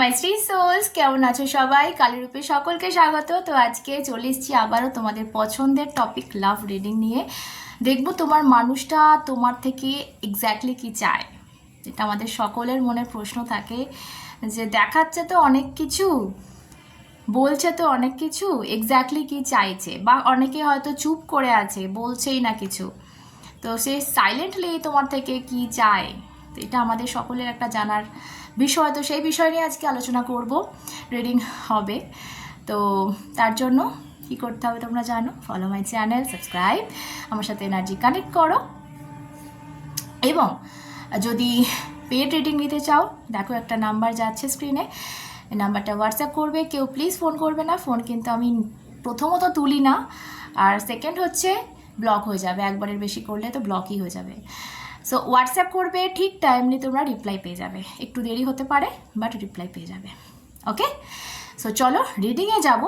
মাই Shri sols, কেমন আছো সবাই? কালীরূপে সকলকে স্বাগত। তো আজকে চলে এসেছি আবারও তোমাদের পছন্দের টপিক লাভ রিডিং নিয়ে। দেখব তোমার মানুষটা তোমার থেকে এক্স্যাক্টলি কি চায়? এটা আমাদের সকলের মনে প্রশ্ন থাকে যে, দেখাচ্ছে তো অনেক কিছু, বলছে তো অনেক কিছু এক্স্যাক্টলি কি চাইছে? বা অনেকে হয়তো চুপ করে আছে, বলছেই না কিছু। তো সে সাইলেন্টলি তোমার থেকে কি চায়? এটা আমাদের সকলের একটা জানার বিষয়, তো সেই বিষয় নিয়ে আজকে আলোচনা করব। রিডিং হবে। তো তার জন্য কি করতে হবে তোমরা জানো? ফলো মাই চ্যানেল সাবস্ক্রাইব আমার সাথে এনার্জি কানেক্ট করো। এবং যদি পেড রিডিং নিতে চাও, দেখো একটা নাম্বার যাচ্ছে স্ক্রিনে নাম্বারটা হোয়াটসঅ্যাপ করবে, কেউ প্লিজ ফোন করবে না। ফোন কিন্তু আমি প্রথমত তুলি না। আর সেকেন্ড হচ্ছে ব্লক হয়ে যাবে। একবারের বেশি করলে তো ব্লকই হয়ে যাবে। সো হোয়াটসঅ্যাপ করবে, ঠিক টাইমলি তোমরা রিপ্লাই পেয়ে যাবে। একটু দেরি হতে পারে বাট রিপ্লাই পেয়ে যাবে। ওকে সো চলো রিডিংয়ে যাব।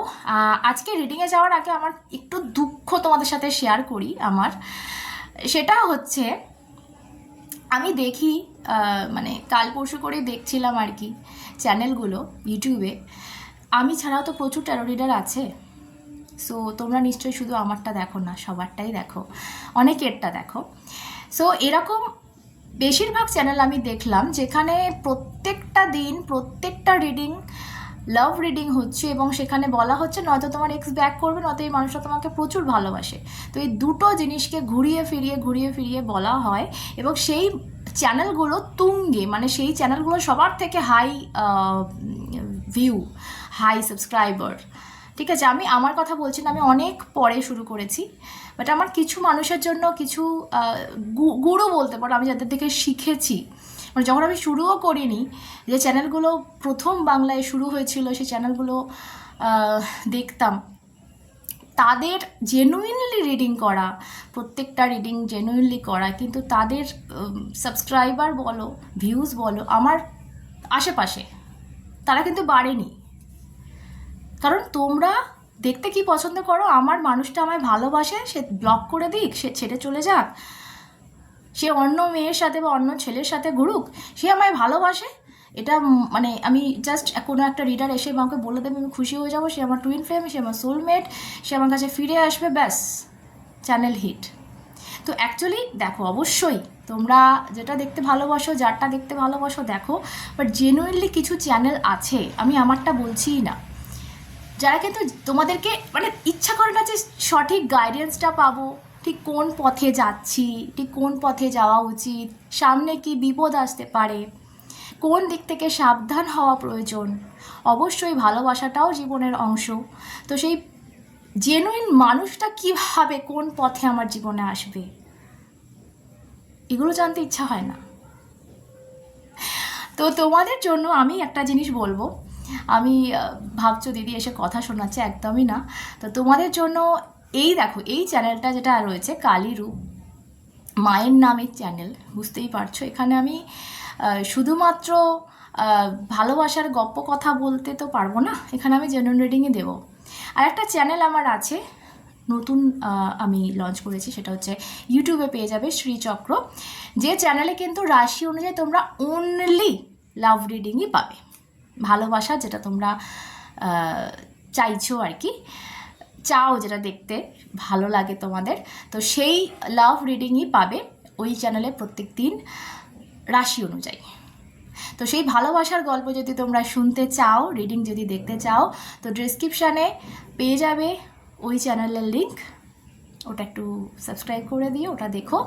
আজকে রিডিংয়ে যাওয়ার আগে আমার একটু দুঃখ তোমাদের সাথে শেয়ার করি, আমার। সেটা হচ্ছে, আমি দেখি মানে কাল পরশু করে দেখছিলাম আর কি চ্যানেলগুলো ইউটিউবে আমি ছাড়াও তো প্রচুর ট্যারো রিডার আছে। সো তোমরা নিশ্চয়ই শুধু আমারটা দেখো না, সবারটাই দেখো। অনেকেরটা দেখো। সো এরকম বেশিরভাগ চ্যানেল আমি দেখলাম যেখানে প্রত্যেকটা দিন, প্রত্যেকটা রিডিং লাভ রিডিং হচ্ছে এবং সেখানে বলা হচ্ছে, নয়তো তোমার এক্স ব্যাক করবে, নয়তো এই মানুষটা তোমাকে প্রচুর ভালোবাসে। তো এই দুটো জিনিসকে ঘুরিয়ে ফিরিয়ে ঘুরিয়ে ফিরিয়ে বলা হয় এবং সেই চ্যানেলগুলো তুঙ্গে মানে সেই চ্যানেলগুলো সবার থেকে হাই ভিউ হাই সাবস্ক্রাইবার ঠিক আছে, আমি, আমার কথা বলছি না, আমি অনেক পরে শুরু করেছি। বাট আমার কিছু মানুষের জন্য কিছু গুরু বলতে পারো, আমি যাদের থেকে শিখেছি। মানে যখন আমি শুরুও করিনি, যে চ্যানেলগুলো প্রথম বাংলায় শুরু হয়েছিল, সেই চ্যানেলগুলো দেখতাম। তাদের জেনুইনলি রিডিং করা, প্রত্যেকটা রিডিং জেনুইনলি করা, কিন্তু তাদের সাবস্ক্রাইবার বলো ভিউজ বলো, আমার আশেপাশে, তারা কিন্তু বাড়েনি। কারণ তোমরা দেখতে কি পছন্দ করো? আমার মানুষটা আমায় ভালোবাসে, সে ব্লক করে দিক, সে ছেড়ে চলে যাক। সে অন্য মেয়ের সাথে বা অন্য ছেলের সাথে ঘুরুক, সে আমায় ভালোবাসে। এটা মানে আমি জাস্ট কোনো একটা রিডার এসে আমাকে বলে দেবে, আমি খুশি হয়ে যাব। সে আমার টুইন ফ্লেম সে আমার সোলমেট সে আমার কাছে ফিরে আসবে, ব্যাস চ্যানেল হিট তো অ্যাকচুয়ালি দেখো, অবশ্যই তোমরা যেটা দেখতে ভালোবাসো, যারটা দেখতে ভালোবাসো, দেখো। বাট জেনুইনলি কিছু চ্যানেল আছে, আমি আমারটা বলছিই না। যারা কিন্তু তোমাদেরকে মানে ইচ্ছা করে না যে সঠিক গাইডেন্সটা পাবো, ঠিক কোন পথে যাচ্ছি, ঠিক কোন পথে যাওয়া উচিত, সামনে কি বিপদ আসতে পারে, কোন দিক থেকে সাবধান হওয়া প্রয়োজন, অবশ্যই ভালোবাসাটাও জীবনের অংশ। তো সেই জেনুইন মানুষটা কীভাবে কোন পথে আমার জীবনে আসবে, এগুলো জানতে ইচ্ছা হয় না। তো তোমাদের জন্য আমি একটা জিনিস বলব আমি ভাবছ দিদি এসে কথা শোনাচ্ছে একদমই না। তো তোমাদের জন্য এই দেখো, এই চ্যানেলটা যেটা রয়েছে কালীরূপ, মায়ের নামের চ্যানেল, বুঝতেই পারছ? এখানে আমি শুধুমাত্র ভালোবাসার গপ্প কথা বলতে তো পারব না, এখানে আমি জেনুইন রিডিংই দেবো। আর একটা চ্যানেল আমার আছে, নতুন আমি লঞ্চ করেছি, সেটা হচ্ছে ইউটিউবে পেয়ে যাবে শ্রীচক্র যে চ্যানেলে কিন্তু রাশি অনুযায়ী তোমরা অনলি লাভ রিডিংই পাবে। ভালোবাসা যেটা তোমরা চাইছো আর কি চাও যেটা দেখতে, ভালো লাগে তোমাদের। তো সেই লাভ রিডিংই পাবে ওই চ্যানেলে প্রত্যেক দিন রাশি অনুযায়ী। তো সেই ভালোবাসার গল্প যদি তোমরা শুনতে চাও রিডিং যদি দেখতে চাও, তো ডিসক্রিপশানে পেয়ে যাবে ওই চ্যানেলের লিঙ্ক ওটা একটু সাবস্ক্রাইব করে দিও, ওটা দেখো।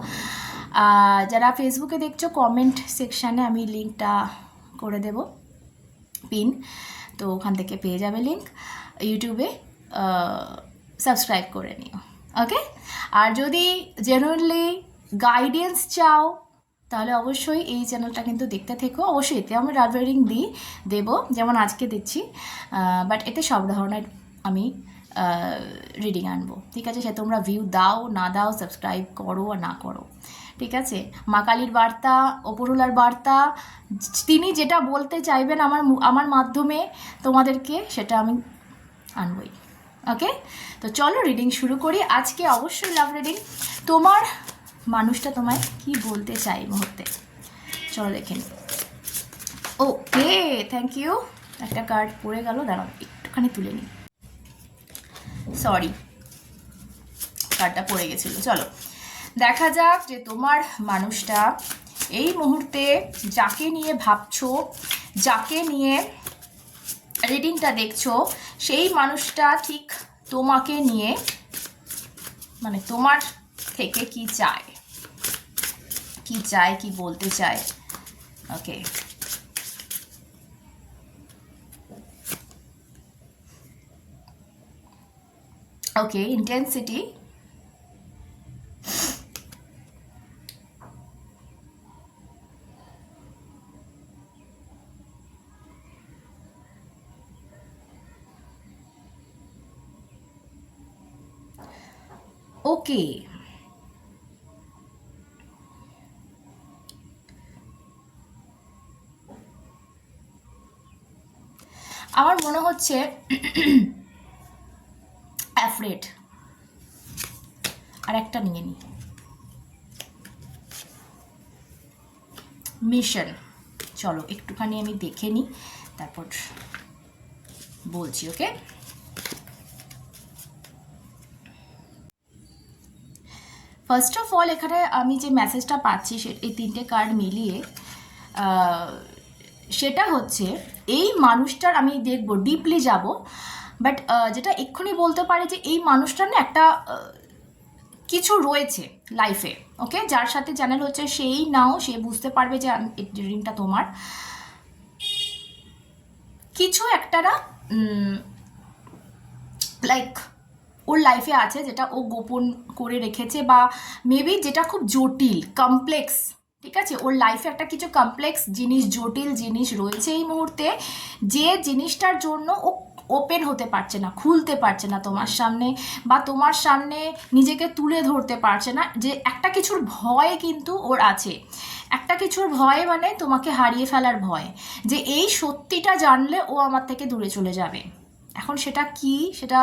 যারা ফেসবুকে দেখছ কমেন্ট সেকশানে আমি লিঙ্কটা করে দেব। পিন। তো ওখান থেকে পেয়ে যাবে লিঙ্ক ইউটিউবে সাবস্ক্রাইব করে নিও। ওকে আর যদি জেনারেলি গাইডেন্স চাও, তাহলে অবশ্যই এই চ্যানেলটা কিন্তু দেখতে থেকো। অবশ্যই এতে আমি রাব দিই, দেবো। যেমন আজকে দিচ্ছি বাট এতে সব ধরনের আমি রিডিং আনব। ঠিক আছে? সে তোমরা ভিউ দাও, না দাও সাবস্ক্রাইব করো আর না করো। ঠিক আছে? মা কালীর বার্তা, অপরুলার বার্তা, তিনি যেটা বলতে চাইবেন আমার আমার মাধ্যমে তোমাদেরকে সেটা আমি আনবই। ওকে? তো চলো রিডিং শুরু করি। আজকে অবশ্যই লাভ রিডিং তোমার মানুষটা তোমায় কি বলতে চাই মুহূর্তে? চলো দেখে নিই। ওকে থ্যাংক ইউ একটা কার্ড পড়ে গেল, দাঁড়াও, একটুখানি তুলে নিই। সরি কার্ডটা পড়ে গেছিল। চলো। দেখা যাক যে তোমার মানুষটা এই মুহূর্তে যাকে নিয়ে ভাবছ, যাকে নিয়ে রিডিংটা দেখছ, সেই মানুষটা ঠিক তোমাকে নিয়ে মানে তোমার থেকে কি চায়? কি চায়, কি বলতে চায়? Okay okay intensity okay. আমার মনে হচ্ছে অ্যাফ্রেড। আর একটা নিয়ে নিই মিশন চলো একটুখানি আমি দেখে নিই তারপর বলছি, ওকে? ফার্স্ট অফ অল এখানে আমি যে মেসেজটা পাচ্ছি, সে এই তিনটে কার্ড মিলিয়ে সেটা হচ্ছে, এই মানুষটার আমি দেখব ডিপলি যাব বাট যেটা এক্ষুনি বলতে পারি যে এই মানুষটার না একটা কিছু রয়েছে লাইফে ওকে যার সাথে চ্যানেল হচ্ছে, সেই নাও, সে বুঝতে পারবে যে রিংটা তোমার। কিছু একটা লাইক ওর লাইফে আছে, যেটা ও গোপন করে রেখেছে বা মেবি যেটা খুব জটিল কমপ্লেক্স ঠিক আছে? ওর লাইফে একটা কিছু কমপ্লেক্স জিনিস, জটিল জিনিস রয়েছে এই মুহূর্তে, যে জিনিসটার জন্য ও ওপেন হতে পারছে না, খুলতে পারছে না তোমার সামনে বা তোমার সামনে নিজেকে তুলে ধরতে পারছে না, যে একটা কিছুর ভয় কিন্তু ওর আছে। একটা কিছুর ভয় মানে তোমাকে হারিয়ে ফেলার ভয়, যে এই সত্যিটা জানলে ও আমার থেকে দূরে চলে যাবে। এখন সেটা কি? সেটা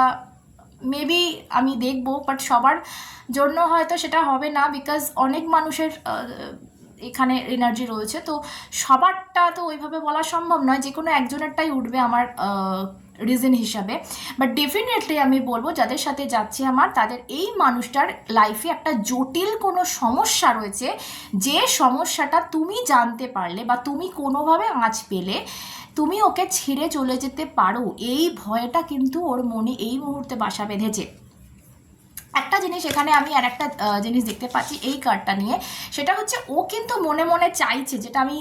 মেবি আমি দেখব বাট সবার জন্য হয়তো সেটা হবে না বিকজ অনেক মানুষের এখানে এনার্জি রয়েছে। তো সবারটা তো ওইভাবে বলা সম্ভব নয়, যে কোনো একজনেরটাই উঠবে আমার রিজন হিসাবে। বাট ডেফিনেটলি আমি বলব, যাদের সাথে যাচ্ছে আমার, তাদের এই মানুষটার লাইফে একটা জটিল কোনো সমস্যা রয়েছে, যে সমস্যাটা তুমি জানতে পারলে বা তুমি কোনোভাবে আঁচ পেলে তুমি ওকে ছেড়ে চলে যেতে পারো। এই ভয়টা কিন্তু ওর মনে এই মুহূর্তে বাসা বেঁধেছে। একটা জিনিস এখানে আমি আর একটা জিনিস দেখতে পাচ্ছি এই কার্ডটা নিয়ে। সেটা হচ্ছে ও কিন্তু মনে মনে চাইছে, যেটা আমি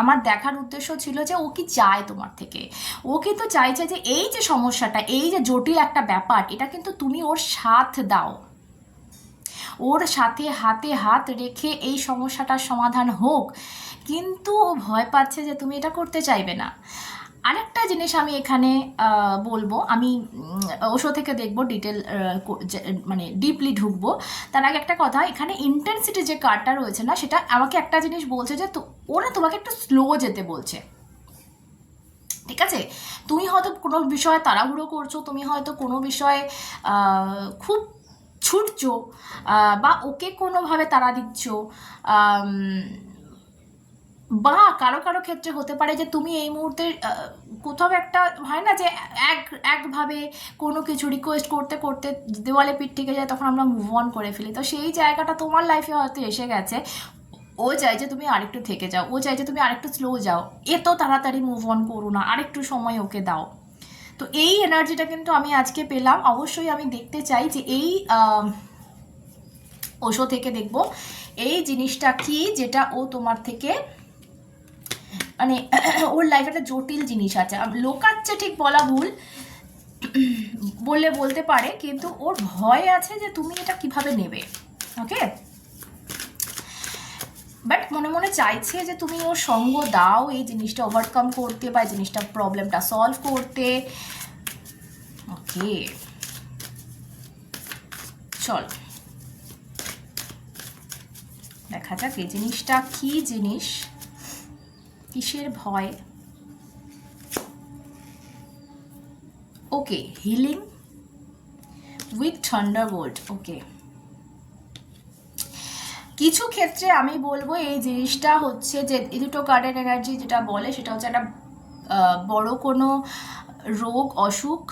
আমার দেখার উদ্দেশ্য ছিল যে ও কি চায় তোমার থেকে। ও কিন্তু চাইছে যে এই যে সমস্যাটা, এই যে জটিল একটা ব্যাপার, এটা কিন্তু তুমি ওর সাথ দাও। ওর সাথে হাতে হাত রেখে এই সমস্যাটার সমাধান হোক। কিন্তু ও ভয় পাচ্ছে যে তুমি এটা করতে চাইবে না। আরেকটা জিনিস আমি এখানে বলব। আমি ওশো থেকে দেখব ডিটেল মানে ডিপলি ঢুকবো। তার আগে একটা কথা, এখানে ইন্টেন্সিটি যে কার্ডটা রয়েছে না, সেটা আমাকে একটা জিনিস বলছে যে ওরা তোমাকে একটু স্লো যেতে বলছে। ঠিক আছে? তুমি হয়তো কোনো বিষয়ে তাড়াহুড়ো করছ, তুমি হয়তো কোনো বিষয়ে খুব ছুটছো বা ওকে কোনোভাবে তারা দিচ্ছ বা কারও কারও ক্ষেত্রে হতে পারে যে তুমি এই মুহূর্তে কোথাও একটা হয় না যে এক, একভাবে কোনো কিছু রিকোয়েস্ট করতে করতে দেওয়ালে পিঠ থেকে যায়, তখন আমরা মুভ অন করে ফেলি। তো সেই জায়গাটা তোমার লাইফে হয়তো এসে গেছে। ও চাই যে তুমি আরেকটু থেকে যাও, ও চাই যে তুমি আরেকটু স্লো যাও। এত তাড়াতাড়ি মুভ অন করো না, আরেকটু সময় ওকে দাও। তো এই এনার্জিটা কিন্তু আমি আজকে পেলাম। অবশ্যই আমি দেখতে চাই যে এই ওশো থেকে দেখব এই জিনিসটা কি, যেটা ও তোমার থেকে মানে ওর লাইফে একটা জটিল জিনিস আছে। লোকাচ্ছে ঠিক বলা ভুল, বললে বলতে পারে, কিন্তু ওর ভয় আছে যে তুমি এটা কীভাবে নেবে ওকে বাট মনে মনে চাইছে যে তুমি ওর সঙ্গ দাও, এই জিনিসটা ওভারকাম করতে বা এই জিনিসটা প্রবলেমটা সলভ করতে। ওকে চল। দেখা যাক এই জিনিসটা কি জিনিস? কিসের ভয়? Okay healing with thunderbolt okay কিছু ক্ষেত্রে আমি বলব এই জিনিসটা হচ্ছে যে এই দুটো কার্ডের এনার্জি যেটা বলে, সেটা হচ্ছে একটা বড় কোনো রোগ, অসুখ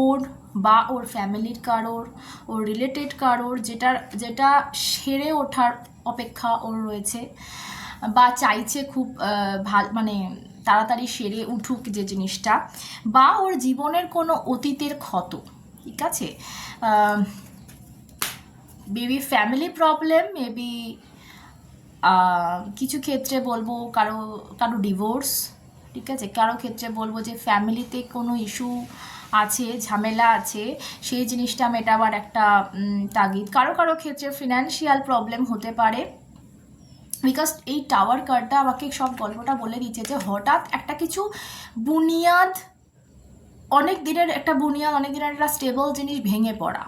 ওর বা ওর ফ্যামিলির কারোর, ওর রিলেটেড কারোর, যেটার, যেটা সেরে ওঠার অপেক্ষা ওর রয়েছে বা চাইছে খুব ভালো মানে তাড়াতাড়ি সেরে উঠুক যে জিনিসটা বা ওর জীবনের কোনো অতীতের ক্ষত, ঠিক আছে? মেবি ফ্যামিলি প্রবলেম মেবি কিছু ক্ষেত্রে বলব কারও কারও ডিভোর্স ঠিক আছে? কারও ক্ষেত্রে বলব যে ফ্যামিলিতে কোনো ইস্যু আছে, ঝামেলা আছে, সেই জিনিসটা মেটাবার একটা তাগিদ। কারও কারও ক্ষেত্রে ফিনান্সিয়াল প্রবলেম হতে পারে। বিকজ এই টাওয়ার কার্ডটা আমাকে সব গল্পটা বলে দিচ্ছে যে হঠাৎ একটা কিছু বুনিয়াদ, অনেক দিনের একটা বুনিয়াদ, অনেক দিনের একটা স্টেবল জিনিস ভেঙে পড়া।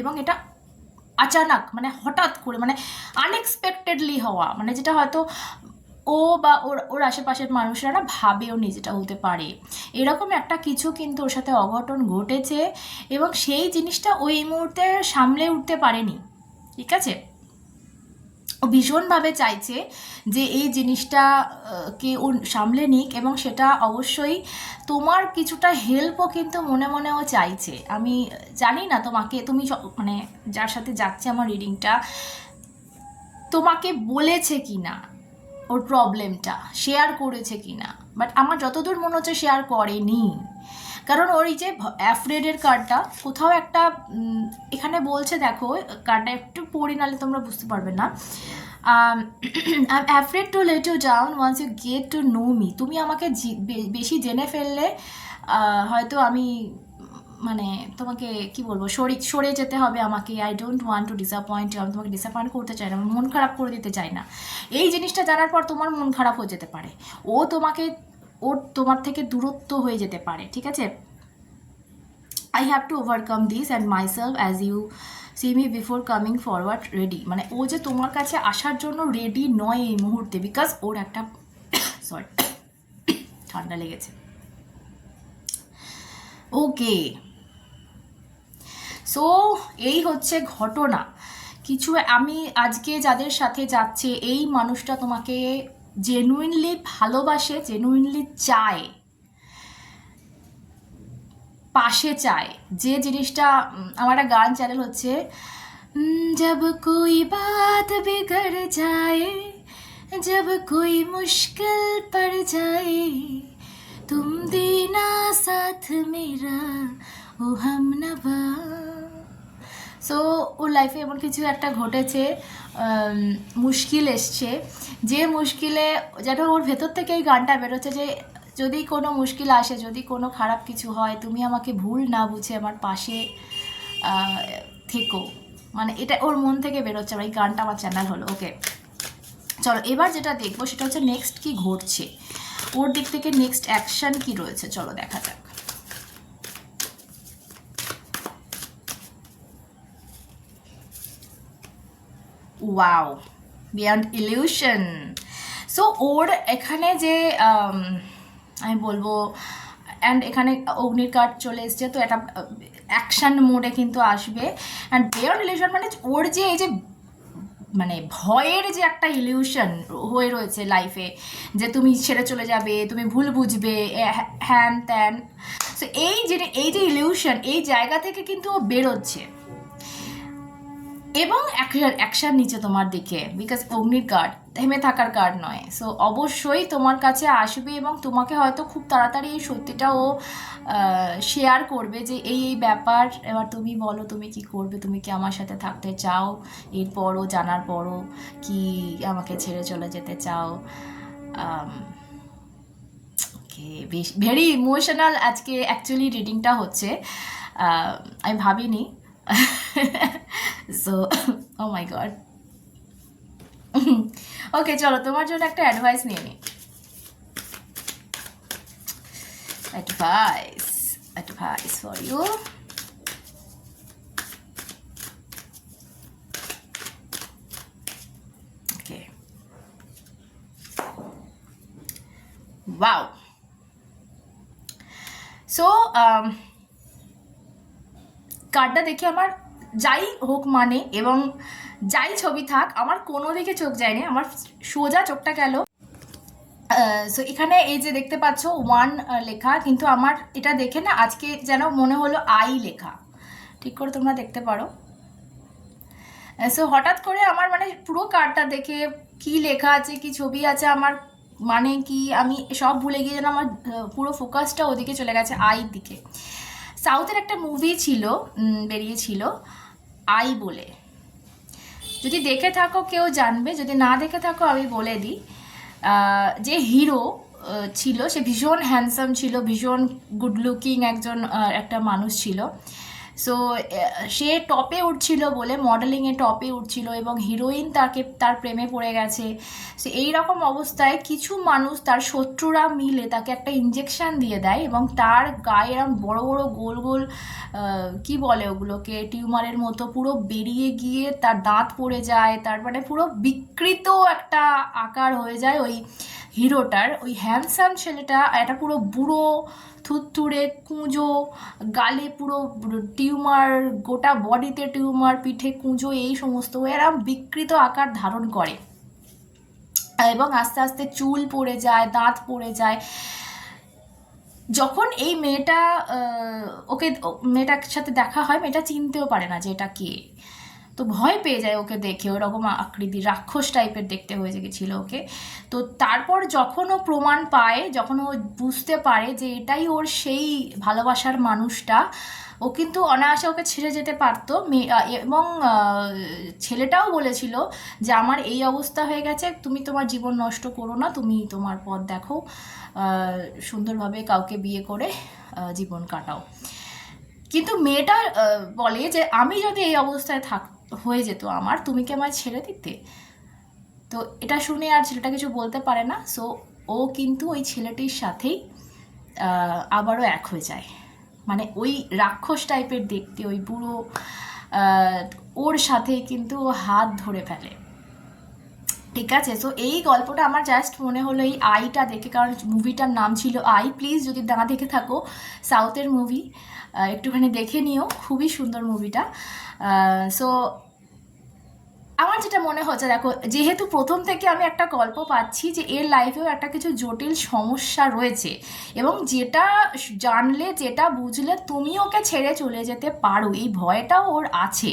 এবং এটা আচানক মানে হঠাৎ করে মানে আনএক্সপেক্টেডলি হওয়া মানে যেটা হয়তো ও বা ওর ওর আশেপাশের মানুষরা না ভাবেও নি যেটা হতে পারে। এরকম একটা কিছু কিন্তু ওর সাথে অঘটন ঘটেছে এবং সেই জিনিসটা ওই মুহূর্তে সামলে উঠতে পারেনি। ঠিক আছে? ভীষণভাবে চাইছে যে এই জিনিসটা আহ, কে ও সামলে নিক এবং সেটা অবশ্যই তোমার কিছুটা হেল্পও কিন্তু মনে মনে ও চাইছে। আমি জানি না তোমাকে তুমি মানে যার সাথে যাচ্ছে আমার রিডিংটা তোমাকে বলেছে কি না ওর প্রবলেমটা শেয়ার করেছে কি না বাট আমার যতদূর মনে হচ্ছে শেয়ার করেনি। কারণ ওর এই যে অ্যাফ্রেডের কার্ডটা কোথাও একটা এখানে বলছে দেখো কার্ডটা একটু পড়ি নালে তোমরা বুঝতে পারবে না। I am afraid to let you down once you get to know me তুমি আমাকে বেশি জেনে ফেললে হয়তো আমি মানে তোমাকে, কি বলব, সরে সরে যেতে হবে আমাকে। I don't want to disappoint আমি তোমাকে ডিসঅ্যাপয়েন্ট করতে চাই না, মন খারাপ করে দিতে চাই না। এই জিনিসটা জানার পর তোমার মন খারাপ হয়ে যেতে পারে। ও তোমাকে ওর তোমার থেকে দূরত্ব হয়ে যেতে পারে, ঠিক আছে? I have to overcome this and myself as you see me before coming forward ready মানে ও যে তোমার কাছে আসার জন্য রেডি নয় এই মুহূর্তে বিকজ ওর একটা সরি ঠান্ডা লেগেছে। ওকে সো এই হচ্ছে ঘটনা। কিছু আমি আজকে যাদের সাথে যাচ্ছে, এই মানুষটা তোমাকে জেনুইনলি ভালোবাসে জেনুইনলি চায়, পাশে চায়। যে জিনিসটা আমার গান চ্যানেল হচ্ছে জব কই বাত বিগড় যায়, জব কোই মুশকিল পড় যায়, তুম দিনা সাথ মেরা ও সো ওর লাইফে এমন কিছু একটা ঘটেছে মুশকিল এসছে। যে মুশকিলে, যেন ওর ভেতর থেকে এই গানটা বেরোচ্ছে যে, যদি কোনো মুশকিল আসে, যদি কোনো খারাপ কিছু হয়, তুমি আমাকে ভুল না বুঝে আমার পাশে থেকো। মানে এটা ওর মন থেকে বেরোচ্ছে এই গানটা আমার চ্যানেল হলো ওকে চলো, এবার যেটা দেখব, সেটা হচ্ছে নেক্সট কি ঘটছে। ওর দিক থেকে নেক্সট অ্যাকশন কি রয়েছে? চলো, দেখা যাক। ওয়াও বিয়ন্ড ইলিউশন সো ওর এখানে যে um, আমি বলব অ্যান্ড এখানে অগ্নির কার্ড চলে এসছে তো এটা অ্যাকশন মোডে কিন্তু আসবে। অ্যান্ড বিয়ন্ড ইলিউশন মানে ওর যে এই যে মানে ভয়ের যে একটা ইলিউশন হয়ে রয়েছে লাইফে যে তুমি ছেড়ে চলে যাবে তুমি ভুল বুঝবে হ্যান ত্যান। সো এই যে এই যে ইলিউশন এই জায়গা থেকে কিন্তু ও বেরোচ্ছে। এবং অ্যাকশন নিচে তোমার দিকে বিকজ অগ্নির কার্ড থেমে থাকার কার্ড নয়। সো অবশ্যই তোমার কাছে আসবে এবং তোমাকে হয়তো খুব তাড়াতাড়ি এই সত্যিটা ও শেয়ার করবে যে এই এই ব্যাপার, এবার তুমি বলো তুমি কি করবে, তুমি কি আমার সাথে থাকতে চাও? এরপরও, জানার পরও কি আমাকে ছেড়ে চলে যেতে চাও? ওকে ভেরি ইমোশনাল আজকে অ্যাকচুয়ালি রিডিংটা হচ্ছে। আমি ভাবিনি। সো ও মাই গড ওকে চলো, তোমার জন্য একটা অ্যাডভাইস নিয়ে নিই। Advice advice for you okay wow so কার্ডটা দেখে আমার যাই হোক মানে এবং যাই ছবি থাক, আমার কোনো দিকে চোখ যায়নি, আমার সোজা চোখটা গেল। সো এখানে এই যে দেখতে পাচ্ছ ওয়ান লেখা, কিন্তু আমার এটা দেখে না, আজকে যেন মনে হলো আই লেখা। ঠিক করে তোমরা দেখতে পারো। সো হঠাৎ করে আমার মানে পুরো কার্ডটা দেখে কি লেখা আছে, কি ছবি আছে, আমার মানে কি, আমি সব ভুলে গিয়ে যেন আমার পুরো ফোকাসটা ওদিকে চলে গেছে আই দিকে। সাউথের একটা মুভি ছিল বেরিয়েছিল, আই বলে। যদি দেখে থাকো, কেউ জানবে, যদি না দেখে থাকো, আমি বলে দিই। যে হিরো ছিল, সে ভীষণ হ্যান্ডসাম ছিল, ভীষণ গুড লুকিং একজন একটা মানুষ ছিল। সো সে টপে উঠছিল বলে মডেলিংয়ে টপে উঠছিল এবং হিরোইন তাকে, তার প্রেমে পড়ে গেছে। সো এই রকম অবস্থায় কিছু মানুষ তার শত্রুরা মিলে তাকে একটা ইঞ্জেকশন দিয়ে দেয় এবং তার গায়ে এরম বড় বড় গোল গোল কি বলে ওগুলোকে, টিউমারের মতো পুরো বেরিয়ে গিয়ে তার দাঁত পড়ে যায়, তার মানে পুরো বিকৃত একটা আকার হয়ে যায় ওই হিরোটার। ওই হ্যান্ডসাম ছেলেটা, একটা পুরো বুড়ো থুতথুড়ে, কুঁজো, গালে পুরো টিউমার, গোটা বডিতে টিউমার, পিঠে কুঁজো, এই সমস্ত এরা বিকৃত আকার ধারণ করে। এবং আস্তে আস্তে চুল পড়ে যায়, দাঁত পড়ে যায়। যখন এই মেয়েটা ওকে, মেয়েটার সাথে দেখা হয়, মেয়েটা চিনতেও পারে না যে এটা কে। তো ভয় পেয়ে যায় ওকে দেখে। ওরকম আকৃতি, রাক্ষস টাইপের দেখতে হয়ে গেছিল ওকে। তো তারপর যখন ও প্রমাণ পায়, যখন ও বুঝতে পারে যে এটাই ওর সেই ভালোবাসার মানুষটা, ও কিন্তু অনায়াসে ওকে ছেড়ে যেতে পারতো। এবং ছেলেটাও বলেছিল যে, আমার এই অবস্থা হয়ে গেছে, তুমি তোমার জীবন নষ্ট করো না, তুমি তোমার পথ দেখো সুন্দরভাবে কাউকে বিয়ে করে জীবন কাটাও। কিন্তু মেয়েটা বলে যে, আমি যদি এই অবস্থায় থাক হয়ে যেত আমার তুমি কি আমায় ছেড়ে দিতে। তো এটা শুনে আর ছেলেটা কিছু বলতে পারে না সো ও কিন্তু ওই ছেলেটির সাথেই আবারও এক হয়ে যায়। মানে ওই রাক্ষস টাইপের দেখতে, ওই বুড়ো ওর সাথে কিন্তু হাত ধরে ফেলে। ঠিক আছে? সো এই গল্পটা আমার জাস্ট মনে হলো এই আইটা দেখে, কারণ মুভিটার নাম ছিল আই। প্লিজ যদি দাঁড়া দেখে থাকো সাউথের মুভি একটুখানি দেখে নিও। খুবই সুন্দর মুভিটা সো আমার যেটা মনে হচ্ছে, দেখো, যেহেতু প্রথম থেকে আমি একটা গল্প পাচ্ছি যে এর লাইফেও একটা কিছু জটিল সমস্যা রয়েছে এবং যেটা জানলে, যেটা বুঝলে তুমি ওকে ছেড়ে চলে যেতে পারো, এই ভয়টাও ওর আছে।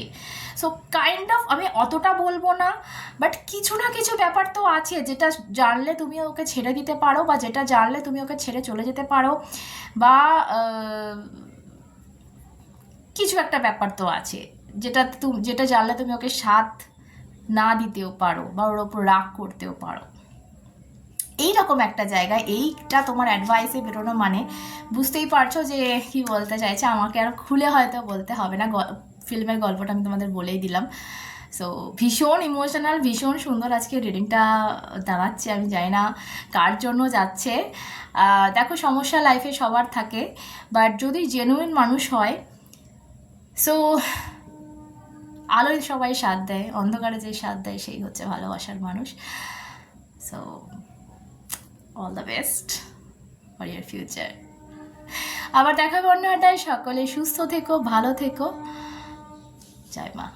সো কাইন্ড অফ আমি অতটা বলব না বাট কিছু না কিছু ব্যাপার তো আছে যেটা জানলে তুমি ওকে ছেড়ে দিতে পারো বা যেটা জানলে তুমি ওকে ছেড়ে চলে যেতে পারো বা কিছু একটা ব্যাপার তো আছে যেটা যেটা জানলে তুমি ওকে সাথ না দিতেও পারো বা ওর ওপর রাগ করতেও পারো। এইরকম একটা জায়গায় এইটা তোমার অ্যাডভাইসে বেরোনো মানে বুঝতেই পারছ যে কি বলতে চাইছে, আমাকে আর খুলে হয়তো বলতে হবে না। ফিল্মের গল্পটা আমি তোমাদের বলেই দিলাম। সো ভীষণ ইমোশনাল ভীষণ সুন্দর আজকে রিডিংটা দাঁড়াচ্ছে, আমি জানি না কার জন্য যাচ্ছে। দেখো সমস্যা লাইফে সবার থাকে বাট যদি জেনুইন মানুষ হয় সো আলোয় সবাই সাথ দেয়, অন্ধকারে যে সাথ দেয় সেই হচ্ছে ভালোবাসার মানুষ। So all the best for your future আবার দেখা আড্ডায়। সকলে সুস্থ থেকো, ভালো থেকো। জয় মা।